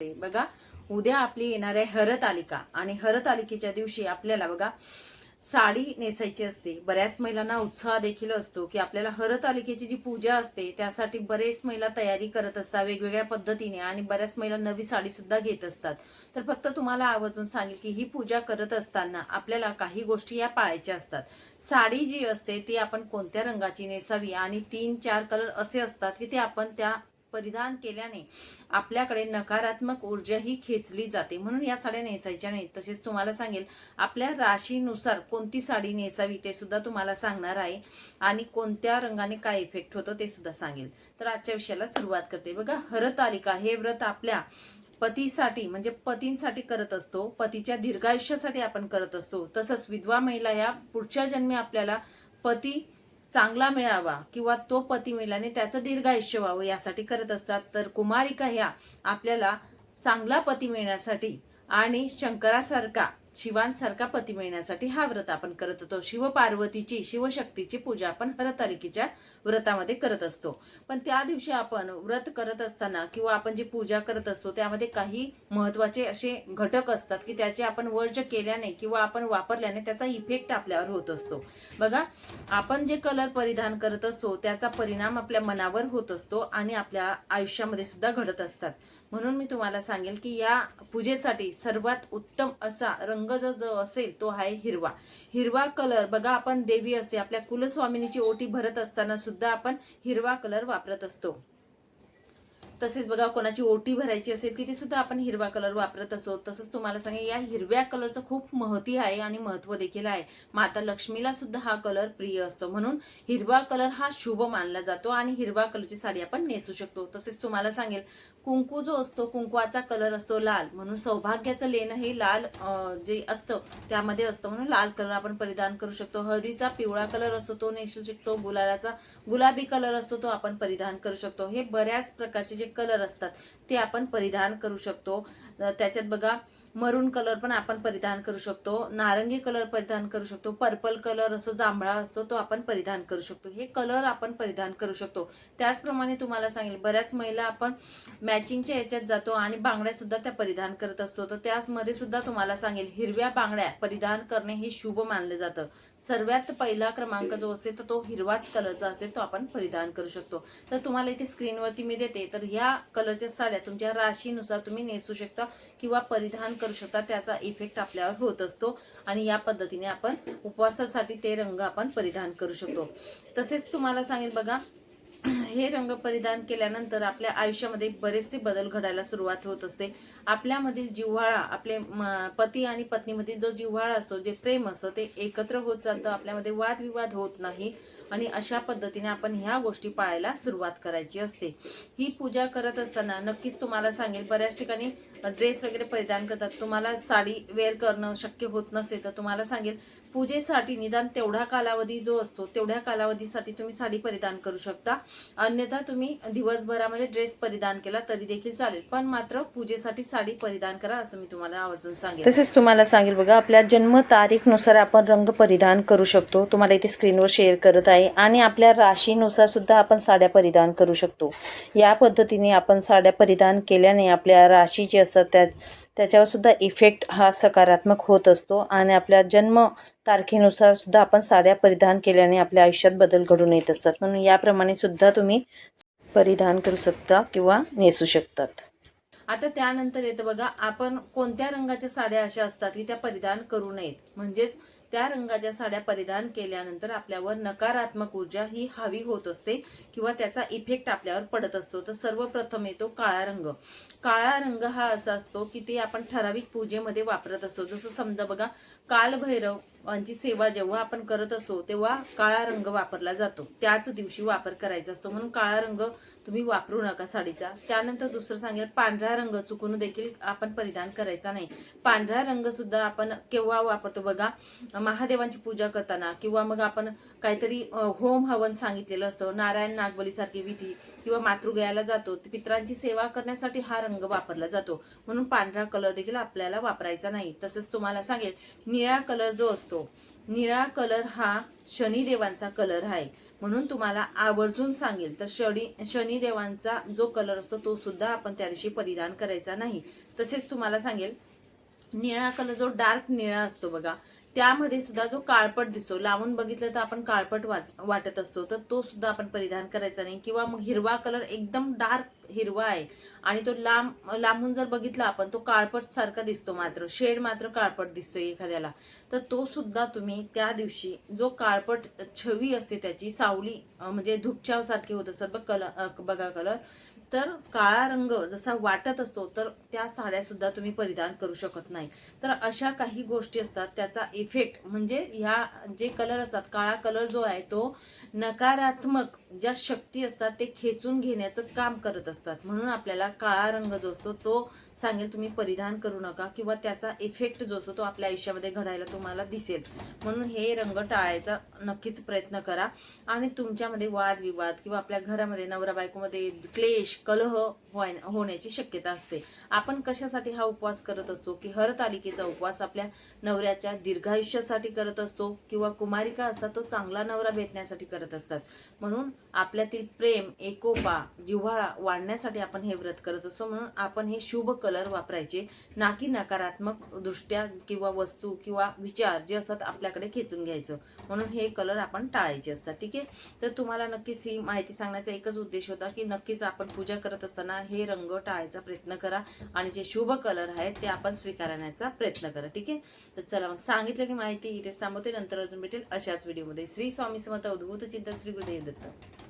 बघा उद्या आपली येणार आहे हरतालिका आणि हरतालिकेच्या दिवशी आपल्याला बघा साडी नेसायची असते. बऱ्याच महिलांना उत्साह देखील असतो की आपल्याला हरतालिकेची जी पूजा असते त्यासाठी बरेच महिला तयारी करत असतात वेगवेगळ्या पद्धतीने आणि बऱ्याच महिला नवी साडी सुद्धा घेत असतात. तर फक्त तुम्हाला आवर्जून सांगेल की ही पूजा करत असताना आपल्याला काही गोष्टी या पाळायच्या असतात. साडी जी असते ती आपण कोणत्या रंगाची नेसावी? आणि तीन चार कलर असे असतात की ते आपण त्या परिधान केल्याने आपल्याकडे नकारात्मक ऊर्जा ही खेचली जाते. म्हणून या साड्या नेसायच्या नाहीत. तसेच तुम्हाला सांगेल आपल्या राशीनुसार कोणती साडी नेसावी ते सुद्धा तुम्हाला सांगणार आहे आणि कोणत्या रंगाने काय इफेक्ट होतो ते सुद्धा सांगेल. तर आजच्या विषयाला सुरुवात करते. बघा हरतालिका हे व्रत आपल्या पतीसाठी म्हणजे पतींसाठी करत असतो. पतीच्या दीर्घायुष्यासाठी आपण करत असतो. तसंच विधवा महिला या पुढच्या जन्मी आपल्याला पती चांगला मिळावा किंवा तो पती मिळाल्याने त्याचं दीर्घायुष्य व्हावं यासाठी करत असतात तर कुमारिका ह्या आपल्याला चांगला पती मिळण्यासाठी आणि शंकरासारखा शिवांसारखा पती मिळण्यासाठी हा व्रत आपण करत होतो. शिवपार्वतीची शिवशक्तीची पूजा आपण हरतालिकेच्या व्रतामध्ये करत असतो. पण त्या दिवशी आपण व्रत करत असताना किंवा आपण जी पूजा करत असतो त्यामध्ये काही महत्त्वाचे असे घटक असतात की त्याचे आपण वर्ज केल्याने किंवा आपण वापरल्याने त्याचा इफेक्ट आपल्यावर होत असतो. बघा आपण जे कलर परिधान करत असतो त्याचा परिणाम आपल्या मनावर होत असतो आणि आपल्या आयुष्यामध्ये सुद्धा घडत असतात. म्हणून मी तुम्हाला सांगेल की या पूजेसाठी सर्वात उत्तम असा रंग जो जो असेल तो आहे हिरवा. हिरवा कलर बघा आपण देवी असते आपल्या कुलस्वामिनीची ओटी भरत असताना सुद्धा आपण हिरवा कलर वापरत असतो. तसेच बघा कोणाची ओटी भरायची असेल की सुद्धा आपण हिरवा कलर वापरत असतो तसंच तुम्हाला सांगेल या हिरव्या कलरचं खूप महती आहे आणि महत्त्व देखील आहे. माता लक्ष्मीला सुद्धा हा कलर प्रिय असतो. म्हणून हिरवा कलर हा शुभ मानला जातो आणि हिरवा कलरची साडी आपण नेसू शकतो. तसेच तुम्हाला सांगेल कुंकू जो असतो कुंकवाचा कलर असतो लाल. म्हणून सौभाग्याचं लेणं हे लाल जे असतं त्यामध्ये असतं. म्हणून लाल कलर आपण परिधान करू शकतो. हळदीचा पिवळा कलर असतो तो नेसू शकतो. गुलालाचा गुलाबी कलर असतो तो आपण परिधान करू शकतो. हे बऱ्याच प्रकारचे जे कलर असतात ते आपण परिधान करू शकतो. त्याच्यात बघा मरून कलर पण आपण परिधान करू शकतो नारंगी कलर परिधान करू शकतो पर्पल कलर असो जांभळा असतो तो आपण परिधान करू शकतो. हे कलर आपण परिधान करू शकतो. त्याचप्रमाणे तुम्हाला सांगेल बऱ्याच महिला आपण मॅचिंगच्या याच्यात जातो आणि बांगड्या सुद्धा त्या परिधान करत असतो. तर त्यामध्ये सुद्धा तुम्हाला सांगेल हिरव्या बांगड्या परिधान करणे हे शुभ मानलं जातं. सर्वात पहिला क्रमांक जो असेल तर तो हिरवाच कलरचा असेल तो आपण परिधान करू शकतो. तर तुम्हाला इथे स्क्रीनवरती मी देते तर ह्या कलरच्या साड्या तुमच्या राशीनुसार तुम्ही नेसू शकता किंवा परिधान करू शकता त्याचा इफेक्ट आपल्यावर होत असतो. आणि या पद्धतीने आपण उपवासासाठी ते रंग आपण परिधान करू शकतो. तसेच तुम्हाला सांगेल बघा हे रंग परिधान केल्यानंतर आपल्या आयुष्यामध्ये बरेचसे बदल घडायला सुरुवात होत असते. आपल्यामधील जिव्हाळा आपले पती आणि पत्नीमधील जो जिव्हाळा असतो जे प्रेम असतं ते एकत्र होत चालतं आपल्यामध्ये वादविवाद होत नाही. आणि अशा पद्धतीने आपण ह्या गोष्टी पाळायला सुरुवात करायची असते. ही पूजा करत असताना नक्कीच तुम्हाला सांगेल बऱ्याच ठिकाणी ड्रेस वगैरे परिधान करतात. तुम्हाला साडी वेअर करणं शक्य होत नसेल तर तुम्हाला सांगेल पूजेसाठी निदान तेवढा कालावधी जो असतो तेवढ्या कालावधीसाठी तुम्ही साडी परिधान करू शकता. अन्यथा तुम्ही दिवसभरामध्ये ड्रेस परिधान केला तरी देखील चालेल. पण मात्र पूजेसाठी साडी परिधान करा असं मी तुम्हाला आवर्जून सांगेल. तसेच तुम्हाला सांगेल बघा आपल्या जन्म तारीखनुसार आपण रंग परिधान करू शकतो. तुम्हाला इथे स्क्रीनवर शेअर करत आहे. आणि आपल्या राशीनुसार सुद्धा आपण साड्या परिधान करू शकतो. या पद्धतीने आपण साड्या परिधान केल्याने आपल्या राशी जे असतात त्या त्याच्यावर सुद्धा इफेक्ट हा सकारात्मक होत असतो आणि आपल्या जन्म तारखेनुसार सुद्धा आपण साड्या परिधान केल्याने आपल्या आयुष्यात बदल घडून येत असतात. म्हणून याप्रमाणे सुद्धा तुम्ही परिधान करू शकता किंवा नेसू शकतात. आता त्यानंतर येतं बघा आपण कोणत्या रंगाच्या साड्या अशा असतात की त्या परिधान करू नयेत? म्हणजेच त्या रंगाच्या साड्या परिधान केल्यानंतर आपल्यावर नकारात्मक ऊर्जा ही हवी होत असते किंवा त्याचा इफेक्ट आपल्यावर पडत असतो. तर सर्वप्रथम येतो काळा रंग. काळा रंग हा असा असतो की ते आपण ठराविक पूजेमध्ये वापरत असतो. जसं समजा बघा कालभैरव यांची सेवा जेव्हा आपण करत असतो तेव्हा काळा रंग वापरला जातो. त्याच दिवशी वापर करायचा असतो. म्हणून काळा रंग तुम्ही वापरू नका साडीचा. त्यानंतर दुसरं सांगेल पांढरा रंग चुकून देखील आपण परिधान करायचा नाही. पांढरा रंग सुद्धा आपण केव्हा वापरतो बघा महादेवांची पूजा करताना किंवा मग आपण काहीतरी होम हवन सांगितलेलं असतं नारायण नागबलीसारखी विधी किंवा मातृगयाला जातो पित्रांची सेवा करण्यासाठी हा रंग वापरला जातो. म्हणून पांढरा कलर देखील आपल्याला वापरायचा नाही. तसंच तुम्हाला सांगेल निळा कलर जो असतो निळा कलर हा शनिदेवांचा कलर आहे. म्हणून तुम्हाला आवर्जून सांगेल. तर शनी शनिदेवांचा जो कलर असतो तो सुद्धा आपण त्या दिवशी परिधान करायचा नाही. तसेच तुम्हाला सांगेल निळा कलर जो डार्क निळा असतो बघा त्यामध्ये सुद्धा जो काळपट दिसतो लावून बघितलं तर आपण काळपट वाट वाटत असतो. तर तो सुद्धा आपण परिधान करायचा नाही. किंवा मग हिरवा कलर एकदम डार्क हिरवा आहे आणि तो लांब लांबून जर बघितला आपण तो काळपट सारखा दिसतो मात्र. शेड मात्र काळपट दिसतो एखाद्याला. तर तो सुद्धा तुम्ही त्या दिवशी जो काळपट छवी असते त्याची सावली म्हणजे धुपचाव होत असतात बघ कलर बघा कलर तर काळा रंग जसा वाटत असतो तर त्या साड्या सुद्धा तुम्ही परिधान करू शकत नाही. तर अशा काही गोष्टी असतात त्याचा इफेक्ट म्हणजे ह्या जे कलर असतात काळा कलर जो आहे तो नकारात्मक ज्या शक्ती असतात ते खेचून घेण्याचं काम करत असतात. म्हणून आपल्याला काळा रंग जो असतो तो सांगेल तुम्ही परिधान करू नका किंवा त्याचा इफेक्ट जो असतो तो आपल्या आयुष्यामध्ये घडायला तुम्हाला दिसेल. म्हणून हे रंग टाळायचा नक्कीच प्रयत्न करा. आणि तुमच्यामध्ये वादविवाद किंवा आपल्या घरामध्ये नवरा बायकोमध्ये क्लेश कलह व्हाय होण्याची शक्यता असते. आपण कशासाठी हा उपवास करत असतो? की हरतालिकेचा उपवास आपल्या नवऱ्याच्या दीर्घायुष्यासाठी करत असतो किंवा कुमारिका असतात तो चांगला नवरा भेटण्यासाठी करत असतात. म्हणून आपल्यातील प्रेम एकोपा जिव्हाळा वाढण्यासाठी आपण हे व्रत करत असतो. म्हणून आपण हे शुभ कलर वापरायचे. ना की नकारात्मक दृष्ट्या किंवा वस्तू किंवा विचार जे असतात आपल्याकडे खेचून घ्यायचं. म्हणून हे कलर आपण टाळायचे असतात. ठीक आहे? तर तुम्हाला नक्कीच ही माहिती सांगण्याचा एकच उद्देश होता की नक्कीच आपण पूजा करत असताना हे रंग टाळायचा प्रयत्न करा आणि जे शुभ कलर आहेत ते आपण स्वीकारण्याचा प्रयत्न करा. ठीक आहे? तर चला मग सांगितलेली माहिती इथेच थांबवते. नंतर अजून भेटेल अशाच व्हिडिओमध्ये श्री स्वामी समर्थ उद्भूत चिंतन श्री गुरुदेव दत्त.